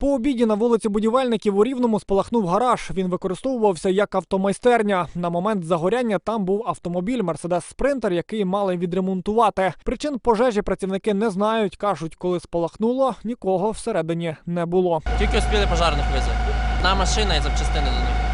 По обіді на вулиці будівельників у Рівному спалахнув гараж. Він використовувався як автомайстерня. На момент загоряння там був автомобіль Мерседес Спринтер, який мали відремонтувати. Причин пожежі працівники не знають. кажуть, коли спалахнуло, нікого всередині не було. Тільки успіли пожарних визвати. Одна машина і запчастини до них.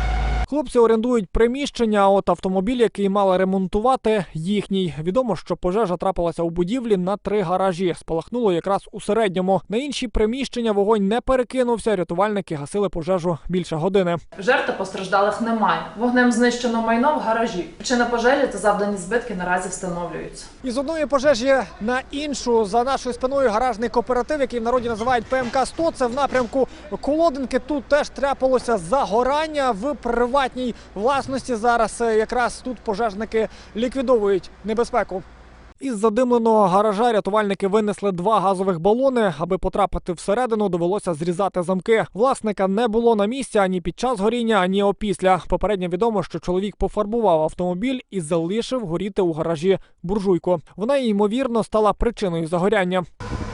Хлопці орендують приміщення. а От автомобіль, який мали ремонтувати, їхній. Відомо, що пожежа трапилася у будівлі на три гаражі. Спалахнуло якраз у середньому. На інші приміщення вогонь не перекинувся. Рятувальники гасили пожежу більше години. Жертв постраждалих немає. Вогнем знищено майно в гаражі. Причина пожежі та завдані збитки наразі встановлюються. Із одної пожежі на іншу за нашою спиною гаражний кооператив, який в народі називають ПМК 100 Це в напрямку Колодинки. Тут теж трапилося загорання в приватній власності. Зараз е, якраз тут пожежники ліквідовують небезпеку. Із задимленого гаража рятувальники винесли два газових балони. Аби потрапити всередину, довелося зрізати замки. Власника не було на місці ані під час горіння, ані опісля. Попередньо відомо, що чоловік пофарбував автомобіль і залишив горіти у гаражі буржуйку. Вона ймовірно стала причиною загоряння.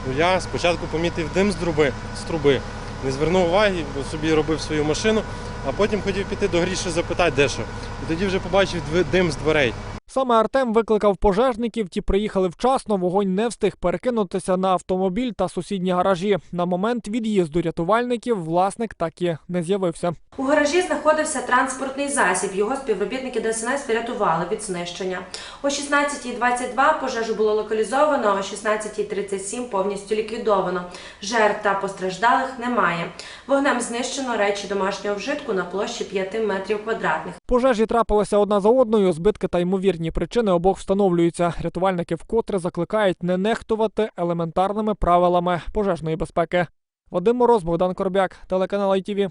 Ну, Я спочатку помітив дим з труби, з труби. Не звернув уваги, собі робив свою машину, а потім хотів піти до Гріші запитати, де що. І тоді вже побачив дим з дверей. Саме Артем викликав пожежників. Ті приїхали вчасно. Вогонь не встиг перекинутися на автомобіль та сусідні гаражі. На момент від'їзду рятувальників власник так і не з'явився. У гаражі знаходився транспортний засіб. Його співробітники ДСНС врятували від знищення. О 16.22 пожежу було локалізовано, о 16.37 повністю ліквідовано. Жертв та постраждалих немає. Вогнем знищено речі домашнього вжитку на площі 5 метрів квадратних. Пожежі трапилися одна за одною. Збитки та ймовірні причини обох встановлюються. Рятувальники вкотре закликають не нехтувати елементарними правилами пожежної безпеки. Вадим Мороз, Богдан Коробяк, телеканал ITV.